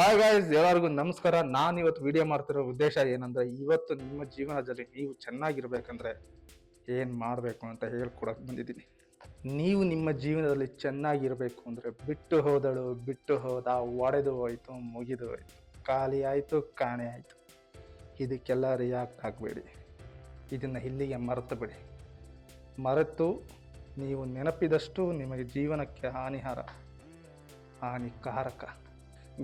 Hi guys ಎಲ್ಲರಿಗೂ ನಮಸ್ಕಾರ. ನಾನು ಇವತ್ತು ವಿಡಿಯೋ ಮಾಡ್ತಿರೋ ಉದ್ದೇಶ ಏನಂದ್ರೆ, ಇವತ್ತು ನಿಮ್ಮ ಜೀವನದಲ್ಲಿ ನೀವು ಚೆನ್ನಾಗಿರ್ಬೇಕಂದ್ರೆ ಏನು ಮಾಡಬೇಕು ಅಂತ ಹೇಳ್ಕೊಡಕ್ ಬಂದಿದ್ದೀನಿ. ನೀವು ನಿಮ್ಮ ಜೀವನದಲ್ಲಿ ಚೆನ್ನಾಗಿರಬೇಕು ಅಂದ್ರೆ ಬಿಟ್ಟು ಹೋದಳು, ಬಿಟ್ಟು ಹೋದ, ಒಡೆದು ಹೋಯ್ತು, ಮುಗಿದು ಹೋಯ್ತು. ಖಾಲಿ ಆಯಿತು, ಕಾಣೆ ಆಯ್ತು. ಇದಕ್ಕೆಲ್ಲ ರಿಯಾಕ್ಟ್ ಆಗಬೇಡಿ. ಇದನ್ನ ಇಲ್ಲಿಗೆ ಮರೆತು ಬಿಡಿ. ಮರೆತು ನೀವು ನೆನಪಿದಷ್ಟು ನಿಮಗೆ ಜೀವನಕ್ಕೆ ಹಾನಿಹಾರ, ಹಾನಿಕಾರಕ.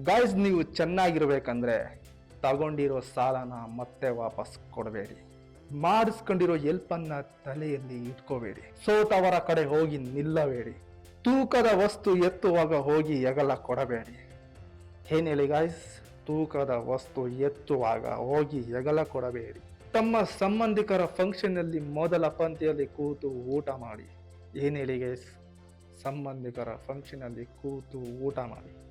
ಗಾಯ್ಸ್ ನೀವು ಚೆನ್ನಾಗಿರ್ಬೇಕಂದ್ರೆ ತಗೊಂಡಿರೋ ಸಾಲನ ಮತ್ತೆ ವಾಪಸ್ ಕೊಡಬೇಡಿ. ಮಾಡಿಸ್ಕೊಂಡಿರೋ ಎಲ್ಪನ್ನ ತಲೆಯಲ್ಲಿ ಇಟ್ಕೋಬೇಡಿ. ಸೋತವರ ಕಡೆ ಹೋಗಿ ನಿಲ್ಲಬೇಡಿ. ತೂಕದ ವಸ್ತು ಎತ್ತುವಾಗ ಹೋಗಿ ಎಗಲ ಕೊಡಬೇಡಿ. ಏನ್ ಹೇಳಿ ಗಾಯ್ಸ್ ತೂಕದ ವಸ್ತು ಎತ್ತುವಾಗ ಹೋಗಿ ಎಗಲ ಕೊಡಬೇಡಿ. ತಮ್ಮ ಸಂಬಂಧಿಕರ ಫಂಕ್ಷನ್ನಲ್ಲಿ ಮೊದಲ ಪಂಕ್ತಿಯಲ್ಲಿ ಕೂತು ಊಟ ಮಾಡಿ. ಏನ್ ಗೈಸ್ ಸಂಬಂಧಿಕರ ಫಂಕ್ಷನಲ್ಲಿ ಕೂತು ಊಟ ಮಾಡಿ.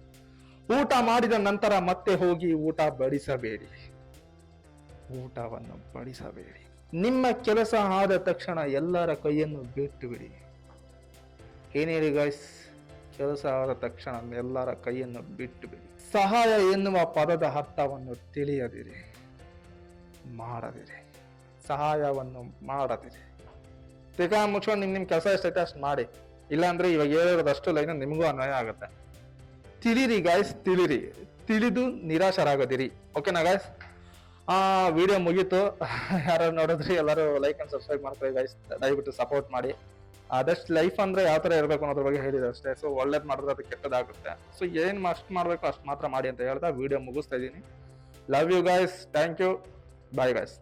ಊಟ ಮಾಡಿದ ನಂತರ ಮತ್ತೆ ಹೋಗಿ ಊಟ ಬಡಿಸಬೇಡಿ. ಊಟವನ್ನು ಬಡಿಸಬೇಡಿ. ನಿಮ್ಮ ಕೆಲಸ ಆದ ತಕ್ಷಣ ಎಲ್ಲರ ಕೈಯನ್ನು ಬಿಟ್ಟು ಬಿಡಿ. ಏನೇಳಿ ಗಾಯ್ಸ್ ಕೆಲಸ ಆದ ತಕ್ಷಣ ಎಲ್ಲರ ಕೈಯನ್ನು ಬಿಟ್ಟು ಬಿಡಿ. ಸಹಾಯ ಎನ್ನುವ ಪದದ ಅರ್ಥವನ್ನು ತಿಳಿಯದಿರಿ. ಮಾಡದಿರಿ. ಸಹಾಯವನ್ನು ಮಾಡದಿರಿ. ತಿರ್ಗಾ ಮುಚ್ಕೊಂಡು ನಿಮ್ ನಿಮ್ ಕೆಲಸ ಎಷ್ಟೈತೆ ಅಷ್ಟು ಮಾಡಿ. ಇಲ್ಲಾಂದ್ರೆ ಇವಾಗ ಹೇಳಿರೋದಷ್ಟು ಲೈನ್ ನಿಮಗೂ ಅನ್ವಯ ಆಗುತ್ತೆ. ತಿಳಿರಿ ಗಾಯ್ಸ್ ತಿಳಿರಿ. ತಿಳಿದು ನಿರಾಶರಾಗದಿರಿ. ಓಕೆನಾ ಗಾಯ್ಸ್ ಆ ವಿಡಿಯೋ ಮುಗೀತು. ಯಾರು ನೋಡಿದ್ರಿ ಎಲ್ಲರೂ ಲೈಕ್ ಅಂಡ್ ಸಬ್ಸ್ಕ್ರೈಬ್ ಮಾಡ್ತಾರೆ ಗಾಯ್ಸ್ ದಯವಿಟ್ಟು ಸಪೋರ್ಟ್ ಮಾಡಿ. ಆದಷ್ಟು ಲೈಫ್ ಅಂದರೆ ಯಾವ ಥರ ಇರಬೇಕು ಅನ್ನೋದ್ರ ಬಗ್ಗೆ ಹೇಳಿದೆ ಅಷ್ಟೇ. ಸೊ ಒಳ್ಳೇದು ಮಾಡಿದ್ರೆ ಅದು ಕೆಟ್ಟದಾಗುತ್ತೆ. ಸೊ ಏನು ಅಷ್ಟು ಮಾಡಬೇಕು ಅಷ್ಟು ಮಾತ್ರ ಮಾಡಿ ಅಂತ ಹೇಳ್ತಾ ವಿಡಿಯೋ ಮುಗಿಸ್ತಾ ಇದ್ದೀನಿ. Love you guys thank you bye guys